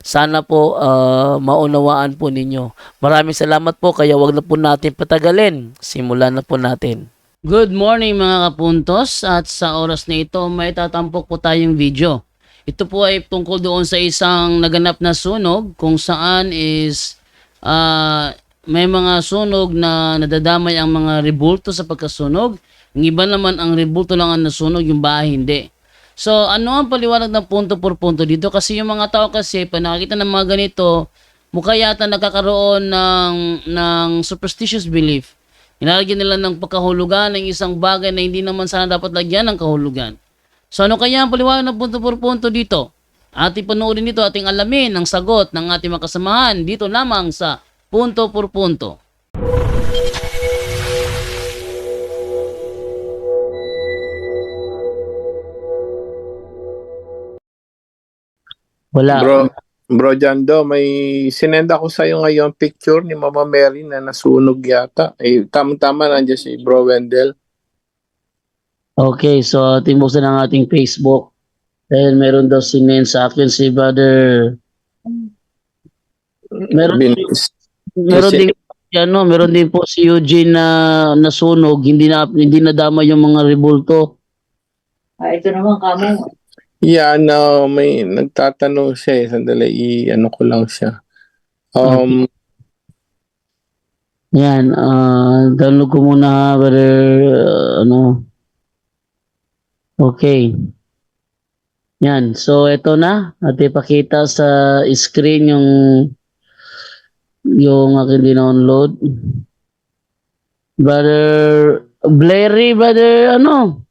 Sana po ah, maunawaan po ninyo. Maraming salamat po kaya wag na po natin patagalin. Simulan na po natin. Good morning mga kapuntos at sa oras na ito may tatampok po tayong video. Ito po ay tungkol doon sa isang naganap na sunog kung saan is ah, may mga sunog na nadadamay ang mga rebulto sa pagkasunog. Yung iba naman ang rebulto lang ang nasunog, yung bahay hindi. So ano ang paliwanag ng punto por punto dito? Kasi yung mga tao kasi pag nakakita ng mga ganito, mukha yata nagkakaroon ng, ng superstitious belief. Nilalagyan nila ng pagkahulugan ng isang bagay na hindi naman sana dapat lagyan ng kahulugan. So ano kaya ang paliwanag ng punto por punto dito? Ating panoorin dito, ating alamin ang sagot ng ating mga kasamahan dito lamang sa punto por punto. Wala. Bro, bro Jando, may sinend ako sa iyo ngayon picture ni Mama Mary na nasunog yata. Eh, tama-tama nandiyan si Bro Wendell. Okay, so ating buksan ang ating Facebook. Dahil meron daw sinend sa akin si brother. Meron Bin- meron si- din ano, meron din po si Eugene na nasunog, hindi na hindi nadama yung mga rebulto. Ah, ito naman kamo. Yan, uh, may nagtatanong siya eh. Sandali, i-ano ko lang siya. Um, Yan, ah download ko muna ha, brother, ah, ano. Okay. Yan, so ito na, at ipakita sa screen yung yung aking dinownload. Brother Blairy, brother, ano?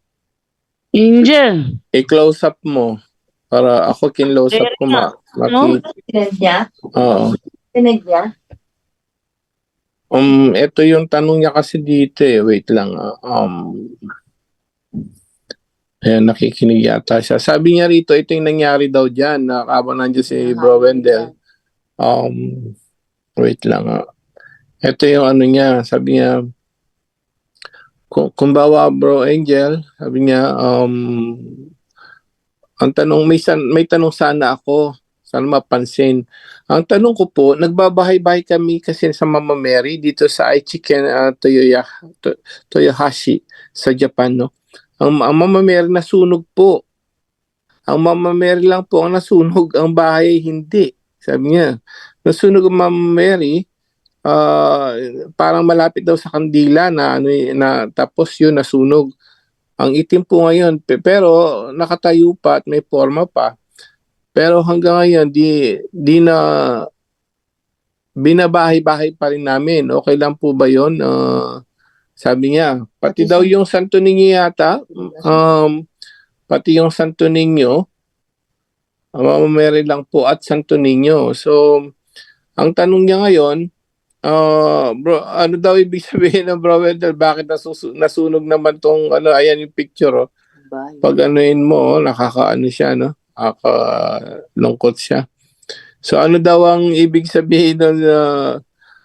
Angel. i-close up mo para ako kin-close up ko ma Ano? makita. Sinadya? Oo. Sinadya? Um, ito yung tanong niya kasi dito eh. Wait lang. ah. Um, ayan, nakikinig yata siya. Sabi niya rito, ito yung nangyari daw dyan. Na habang nandiyan si Bro Wendell. Um, wait lang. ah. Ito yung ano niya. Sabi niya, kung, kumbawa Bro Angel, sabi niya, um, ang tanong, may, san, may tanong sana ako. Sana mapansin. Ang tanong ko po, nagbabahay-bahay kami kasi sa Mama Mary dito sa Aichiken uh, Toyoya, to, Toyohashi sa Japan, no? Ang, ang Mama Mary nasunog po. Ang Mama Mary lang po ang nasunog, ang bahay hindi. Sabi niya, nasunog ang Mama Mary, ah, parang malapit daw sa kandila na ano y- na tapos yun nasunog. Ang itim po ngayon, pe- pero nakatayo pa at may forma pa. Pero hanggang ngayon, di, di na binabahay-bahay pa rin namin. Okay lang po ba yun? Ah, sabi niya, pati daw yung Santo Niño yata, um, pati yung Santo Niño, uh, Mama Mary lang po at Santo Niño. So, ang tanong niya ngayon, ah, bro, ano daw ibig sabihin ng Bro Wendell? Bakit nasusu- nasunog naman tong, ano, ayan yung picture, oh pag anuin mo, oh, nakakaano siya, no? Nakakalungkot siya. So ano daw ang ibig sabihin ng uh,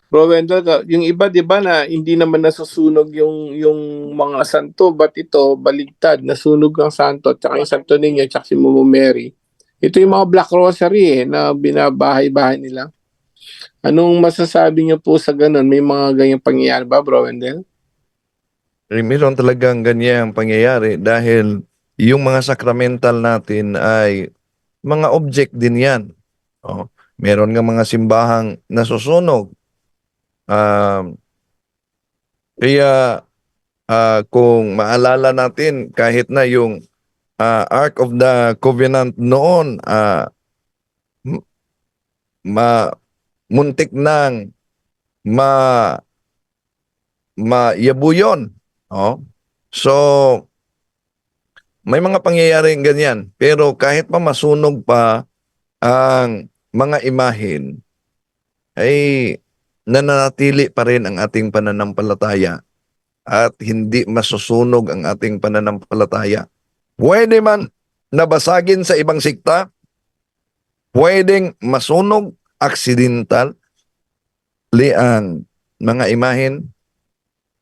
Bro Wendell, ka- yung iba 'di ba na hindi naman nasusunog yung yung mga santo, but ito baligtad, nasunog ang santo at saka yung santo ninyo at saka si Mumu Mary. Ito yung mga Black Rosary eh, na binabahay-bahay nila. Anong masasabi niyo po sa ganun? May mga ganyang pangyayari ba, Bro Wendell? Eh, Meron talagang ganyang pangyayari dahil yung mga sacramental natin ay mga object din yan. Oh, meron nga mga simbahang nasusunog. Um, kaya ah, kung maalala natin kahit na yung ah, Ark of the Covenant noon m- ma muntik nang ma mayabuyon Oh. So, may mga pangyayaring ganyan. Pero kahit pa masunog pa ang mga imahin, ay nananatili pa rin ang ating pananampalataya at hindi masusunog ang ating pananampalataya. Pwede man nabasagin sa ibang sikta, pwedeng masunog aksidintal li ang mga imahin,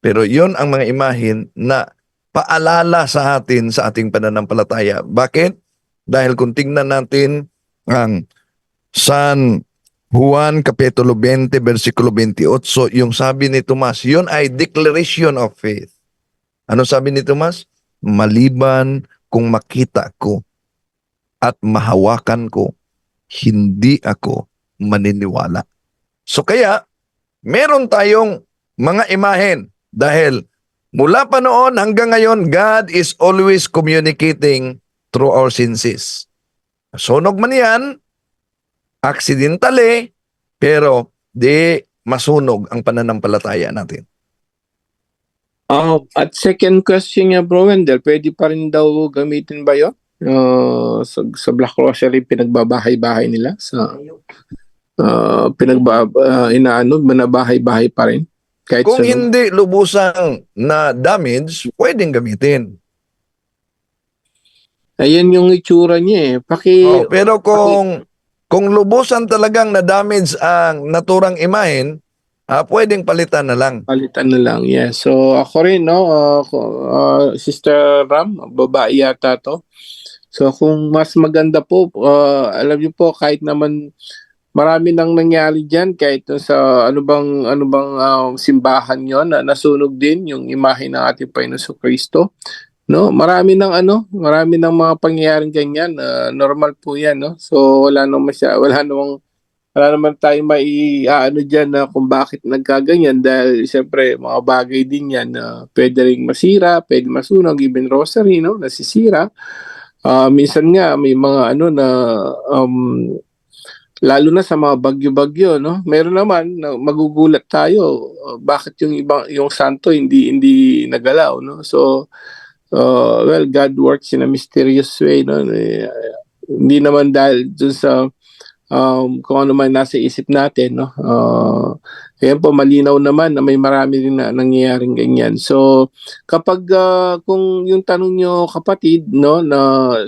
pero yon ang mga imahin na paalala sa atin sa ating pananampalataya. Bakit? Dahil kung tingnan natin ang San Juan Kapitulo 20, versikulo 28, yung sabi ni Tomas, yun ay declaration of faith. Ano sabi ni Tomas? Maliban kung makita ko at mahawakan ko, hindi ako maniniwala. So kaya, meron tayong mga imahen dahil mula pa noon hanggang ngayon, God is always communicating through our senses. Sunog man yan, aksidentally, pero di masunog ang pananampalataya natin. Ah, at second question niya, Bro Wendell, pwede pa rin daw gamitin ba yun? Ah, sa, sa Black Rosary, pinagbabahay-bahay nila? Sa, uh, pinagba, ah, inaano, manabahay-bahay pa rin? Kahit Kung sa, hindi lubusang na damage, pwedeng gamitin. ayan yung itsura niya eh. Paki, Oh, pero kung kung lubusan talagang na-damage ang naturang imahen, ah, pwedeng palitan na lang. Palitan na lang, yeah. So, ako rin, no, uh, uh, Sister Ram, babae yata to. So, kung mas maganda po, uh, alam niyo po, kahit naman marami nang nangyari diyan kahit sa ano bang ano bang um, simbahan yon na nasunog din yung imahe ng ating Panginoon Kristo no? Marami nang ano marami nang mga pangyayaring ganyan uh, normal po yan no? So wala nang masya wala namang wala naman tayong mai ano diyan na kung bakit nagkaganyan dahil siyempre mga bagay din yan na pwede ring masira, pwede masunog, even rosary no, nasisira. Ah, minsan nga may mga ano na um, lalo na sa mga bagyo-bagyo no. Meron naman na magugulat tayo uh, bakit yung ibang yung santo hindi hindi nagalaw no. So uh, well God works in a mysterious way no. Eh, hindi naman dahil dun sa um, kung ano man nasa isip natin, no? Uh, ayan po, malinaw naman na may marami rin na nangyayaring ganyan. So, kapag, uh, kung yung tanong nyo kapatid, no, na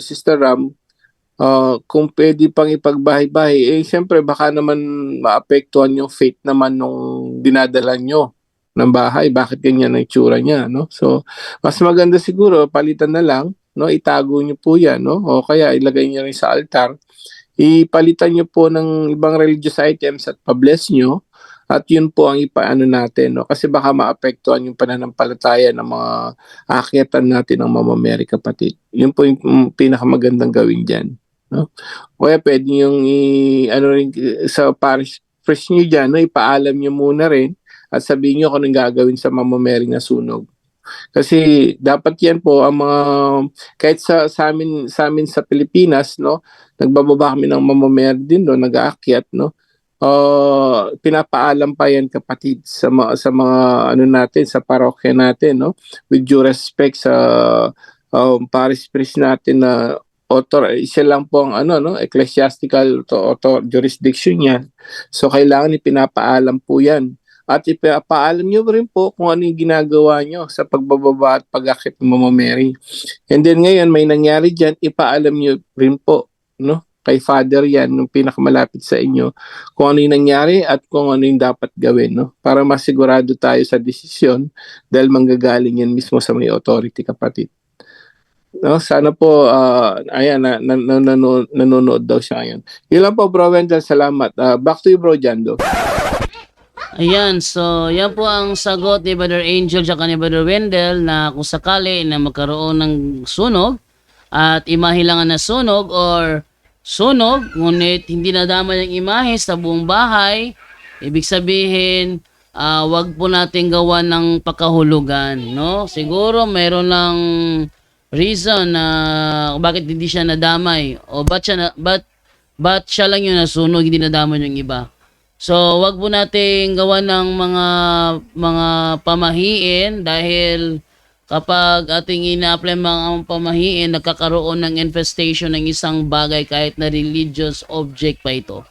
Sister Ram, uh, kung pwede pang ipagbahay-bahay, eh, siyempre, baka naman maapektuhan yung faith naman nung dinadala nyo ng bahay. Bakit ganyan ang itsura niya, no? So, mas maganda siguro, palitan na lang, no? Itago nyo po yan, no? O kaya ilagay nyo rin sa altar ipalitan nyo po ng ibang religious items at pa-bless nyo at yun po ang ipaano natin no kasi baka maapektuhan yung pananampalataya ng mga aakyatan natin ng Mama Mary kapatid yun po yung pinakamagandang gawin diyan no? Kaya pwede yung i, ano rin sa parish priest nyo dyan, no, ipaalam nyo muna rin at sabihin nyo kung anong gagawin sa Mama Mary na sunog. Kasi dapat yan po ang mga kahit sa sa amin sa amin sa Pilipinas no? Nagbababa kami ng mamamer din no? Nag-aakyat no? Uh, pinapaalam pa yan kapatid sa mga sa mga ano natin sa parokya natin no? With due respect sa um, parish priest natin na author isa lang po ang ano no ecclesiastical to author jurisdiction yan so kailangan ipinapaalam po yan at ipapaalam nyo rin po kung ano yung ginagawa nyo sa pagbababa at pag-akit ng Mama Mary. And then ngayon, may nangyari dyan, ipaalam nyo rin po, no? Kay Father yan, yung pinakamalapit sa inyo, kung ano yung nangyari at kung ano yung dapat gawin, no? Para masigurado tayo sa desisyon dahil manggagaling yan mismo sa may authority, kapatid. No, sana po, ah, ayan, na, na, na, nano- nanonood daw siya ngayon. Yun po, Bro Wendell, salamat. Ah, back to you, Bro Jando. Ayan, so yan po ang sagot ni Brother Angel at ni Brother Wendell na kung sakali na magkaroon ng sunog at imahilangan na sunog or sunog, ngunit hindi nadama yung imahe sa buong bahay, ibig sabihin, ah, wag po natin gawa ng pakahulugan, no? Siguro mayroon lang reason na bakit hindi siya nadamay o ba't siya, na, ba't, ba't siya lang yung nasunog, hindi nadamay yung iba. So, wag po nating gawa ng mga mga pamahiin dahil kapag ating ina-apply mga pamahiin, nagkakaroon ng infestation ng isang bagay kahit na religious object pa ito.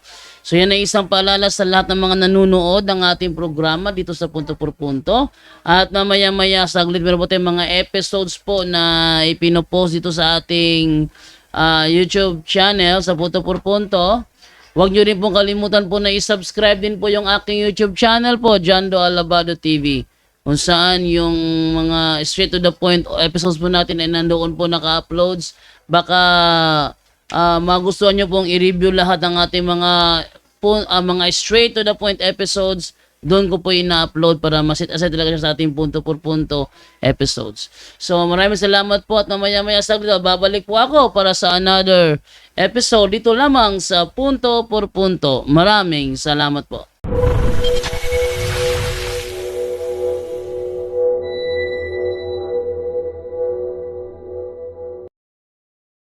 So yan ay isang paalala sa lahat ng mga nanonood ng ating programa dito sa Punto por Punto. At mamaya-maya saglit meron po tayong mga episodes po na ipinopost dito sa ating ah, YouTube channel sa Punto por Punto. Huwag nyo rin pong kalimutan po na i-subscribe din po yung aking YouTube channel po, Jando Alabado TV. Kung saan yung mga straight to the point episodes po natin ay nandoon po naka-uploads. Baka ah, magustuhan nyo pong i-review lahat ng ating mga po, ah, mga straight to the point episodes doon ko po ina-upload para masit aside talaga siya sa ating punto por punto episodes. So maraming salamat po at mamaya maya saglit babalik po ako para sa another episode dito lamang sa punto por punto. Maraming salamat po.